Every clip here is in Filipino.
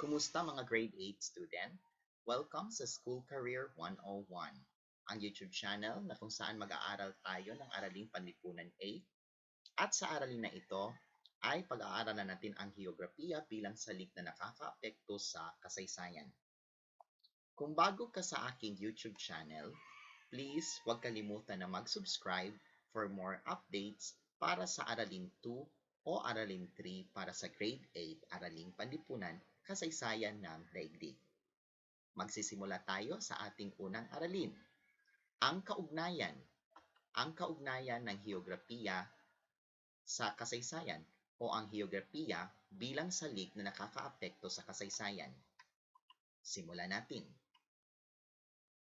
Kumusta mga grade 8 student? Welcome sa School Career 101, ang YouTube channel na kung saan mag-aaral tayo ng Araling Panlipunan 8. At sa aralin na ito ay pag-aaralan natin ang geografiya bilang salik na nakakaapekto sa kasaysayan. Kung bago ka sa aking YouTube channel, please huwag kalimutan na mag-subscribe for more updates para sa Aralin 2 o Aralin 3 para sa Grade 8 Araling Panlipunan Kasaysayan ng Daigdig. Magsisimula tayo sa ating unang aralin. Ang kaugnayan. Ang kaugnayan ng geografiya sa kasaysayan o ang geografiya bilang salik na nakakaapekto sa kasaysayan. Simulan natin.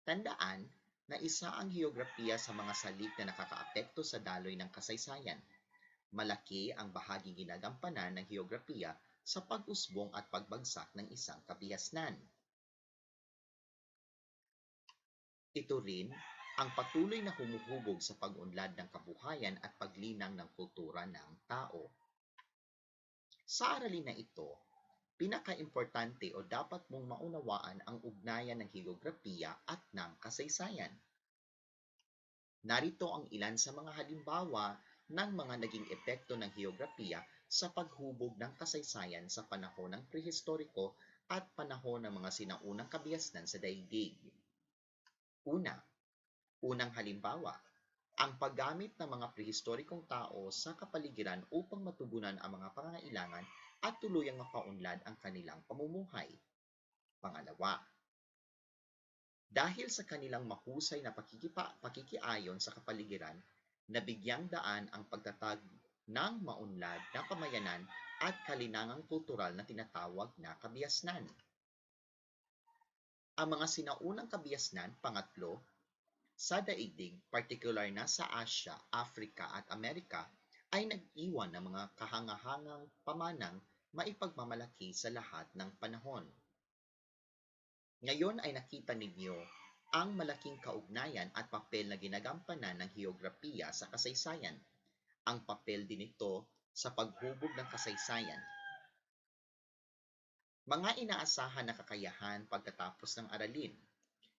Tandaan na isa ang geografiya sa mga salik na nakakaapekto sa daloy ng kasaysayan. Malaki ang bahaging ginagampanan ng geografiya sa pag-usbong at pagbagsak ng isang kabihasnan. Ito rin ang patuloy na humuhubog sa pag-unlad ng kabuhayan at paglinang ng kultura ng tao. Sa aralin na ito, pinaka-importante o dapat mong maunawaan ang ugnayan ng geografiya at ng kasaysayan. Narito ang ilan sa mga halimbawa ng mga naging epekto ng geografiya sa paghubog ng kasaysayan sa panahon ng prehistoriko at panahon ng mga sinaunang kabihasnan sa daigdig. Una, unang halimbawa, ang paggamit ng mga prehistorikong tao sa kapaligiran upang matugunan ang mga pangangailangan at tuluyang mapaunlad ang kanilang pamumuhay. Pangalawa, dahil sa kanilang mahusay na pakikipa, pakikiayon sa kapaligiran, nabigyang daan ang pagtatag ng maunlad na pamayanan at kalinangang kultural na tinatawag na kabihasnan. Ang mga sinaunang kabihasnan, pangatlo, sa daigdig, partikular na sa Asya, Afrika at Amerika, ay nag-iwan ng mga kahangahangang pamanang maipagmamalaki sa lahat ng panahon. Ngayon ay nakita ninyo ang malaking kaugnayan at papel na ginagampanan ng geografiya sa kasaysayan. Ang papel din ito sa paghubog ng kasaysayan. Mga inaasahan na kakayahan pagkatapos ng aralin.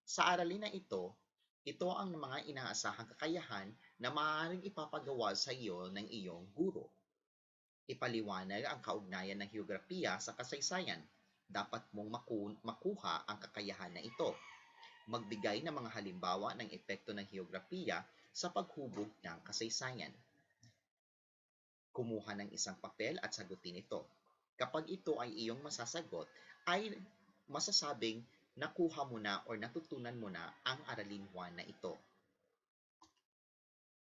Sa aralin na ito, ito ang mga inaasahang kakayahan na maaaring ipapagawa sa iyo ng iyong guro. Ipaliwanag ang kaugnayan ng geografiya sa kasaysayan. Dapat mong maku- makuha ang kakayahan na ito. Magbigay ng mga halimbawa ng epekto ng geografiya sa paghubog ng kasaysayan. Kumuha ng isang papel at sagutin ito. Kapag ito ay iyong masasagot, ay masasabing nakuha mo na o natutunan mo na ang aralin 1 na ito.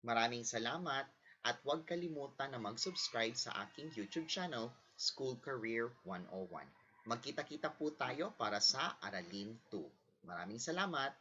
Maraming salamat at huwag kalimutan na mag-subscribe sa aking YouTube channel, School Career 101. Magkita-kita po tayo para sa Aralin 2. Maraming salamat!